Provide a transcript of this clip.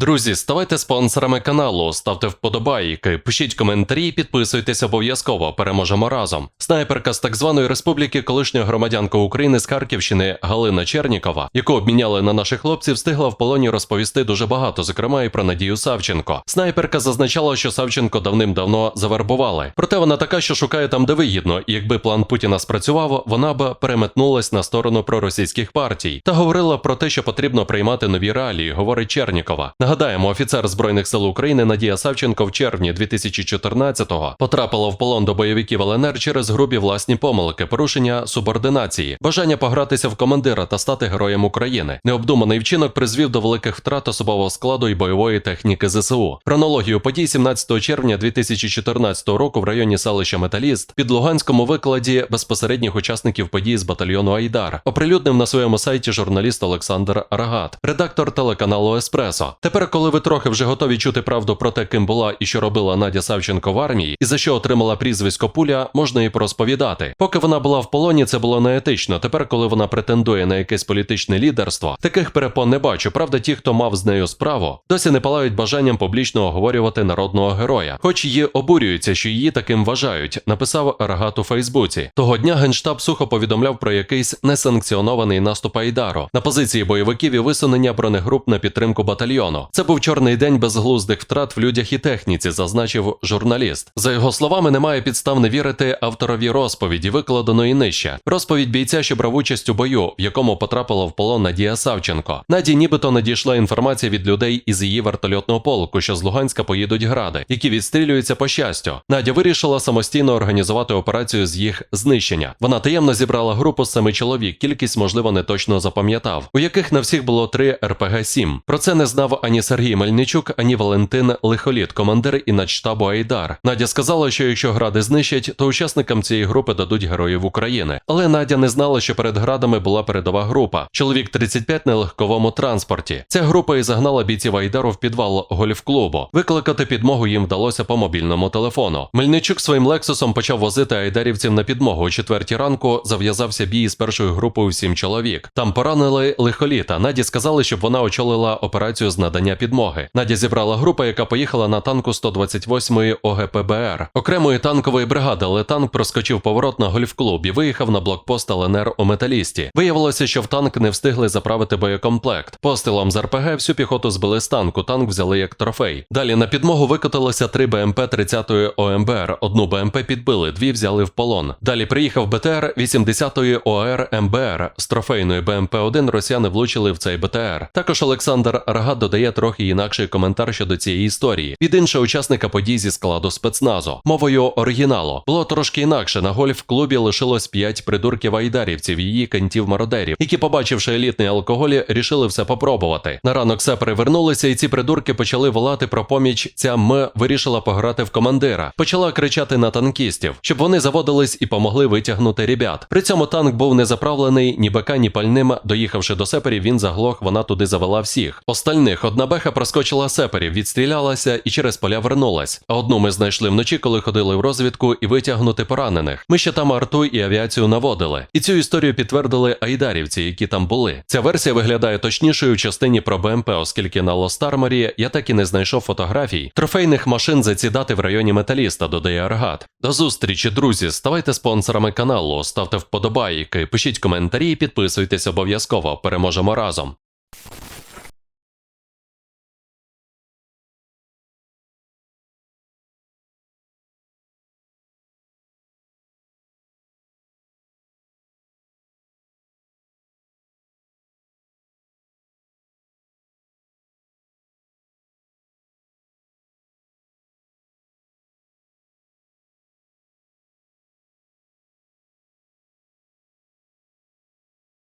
Друзі, ставайте спонсорами каналу, ставте вподобайки, пишіть коментарі, підписуйтесь обов'язково. Переможемо разом. Снайперка з так званої республіки, колишня громадянка України з Харківщини Галина Чернікова, яку обміняли на наших хлопців, встигла в полоні розповісти дуже багато, зокрема і про Надію Савченко. Снайперка зазначала, що Савченко давним-давно завербували. Проте вона така, що шукає там, де вигідно, і якби план Путіна спрацював, вона б переметнулась на сторону проросійських партій та говорила про те, що потрібно приймати нові реалії, говорить Чернікова. Нагадаємо, офіцер збройних сил України Надія Савченко в червні 2014-го потрапила в полон до бойовиків ЛНР через грубі власні помилки, порушення субординації, бажання погратися в командира та стати героєм України. Необдуманий вчинок призвів до великих втрат особового складу і бойової техніки ЗСУ. Хронологію подій 17 червня 2014 року в районі селища Металіст під Луганському викладі безпосередніх учасників подій з батальйону Айдар оприлюднив на своєму сайті журналіст Олександр Рагат, редактор телеканалу Еспресо. Тепер, коли ви трохи вже готові чути правду про те, ким була і що робила Надя Савченко в армії, і за що отримала прізвисько пуля, можна і порозповідати. Поки вона була в полоні, це було неетично. Тепер, коли вона претендує на якесь політичне лідерство, таких перепон не бачу. Правда, ті, хто мав з нею справу, досі не палають бажанням публічно оговорювати народного героя, хоч її обурюються, що її таким вважають, написав Рагат у Фейсбуці. Того дня генштаб сухо повідомляв про якийсь несанкціонований наступ Айдару на позиції бойовиків і висунення бронегруп на підтримку батальйону. Це був чорний день безглуздих втрат в людях і техніці, зазначив журналіст. За його словами, немає підстав не вірити авторові розповіді, викладеної нижче. Розповідь бійця, що брав участь у бою, в якому потрапила в полон Надія Савченко. Наді нібито надійшла інформація від людей із її вертольотного полку, що з Луганська поїдуть гради, які відстрілюються по щастю. Надя вирішила самостійно організувати операцію з їх знищення. Вона таємно зібрала групу з семи чоловік, кількість, можливо, не точно запам'ятав, у яких на всіх було три РПГ-7. Про це не знав ані Сергій Мельничук, ані Валентин Лихоліт, командир і начштабу Айдар. Надя сказала, що якщо гради знищать, то учасникам цієї групи дадуть героїв України. Але Надя не знала, що перед градами була передова група. Чоловік 35 на легковому транспорті. Ця група і загнала бійців Айдару в підвал гольф-клубу. Викликати підмогу їм вдалося по мобільному телефону. Мельничук своїм лексусом почав возити айдарівців на підмогу. О четвертій ранку зав'язався бій з першою групою сім чоловік. Там поранили лихоліта. Наді сказали, щоб вона очолила операцію з надання підмоги. Надя зібрала групу, яка поїхала на танку 128-ї ОГПБР, окремої танкової бригади, але танк проскочив поворот на гольф-клуб і виїхав на блокпост ЛНР у металісті. Виявилося, що в танк не встигли заправити боєкомплект. Пострілом з РПГ всю піхоту збили з танку. Танк взяли як трофей. Далі на підмогу викотилося три БМП 30-ї ОМБР. Одну БМП підбили, дві взяли в полон. Далі приїхав БТР 80-ї ОР МБР. З трофейної БМП-1 росіяни влучили в цей БТР. Також Олександр Рагат додає трохи інакший коментар щодо цієї історії. Від іншого учасника подій зі складу спецназу. Мовою оригіналу було трошки інакше. На гольф-клубі лишилось п'ять придурків айдарівців, її кантів мародерів, які, побачивши елітний алкоголь, рішили все попробувати. На ранок все привернулися, і ці придурки почали волати про поміч. Ця М вирішила пограти в командира. Почала кричати на танкістів, щоб вони заводились і помогли витягнути ребят. При цьому танк був не заправлений ні бака, ні пальним. Доїхавши до сеперів, він заглох. Вона туди завела всіх. Остальних одна беха проскочила сеперів, відстрілялася і через поля вернулась. А одну ми знайшли вночі, коли ходили в розвідку і витягнути поранених. Ми ще там арту і авіацію наводили. І цю історію підтвердили айдарівці, які там були. Ця версія виглядає точнішою в частині про БМП, оскільки на Лостарморі я так і не знайшов фотографій трофейних машин за ці дати в районі металіста, додає Аргат. До зустрічі, друзі. Ставайте спонсорами каналу, ставте вподобайки, пишіть коментарі, і підписуйтесь обов'язково. Переможемо разом.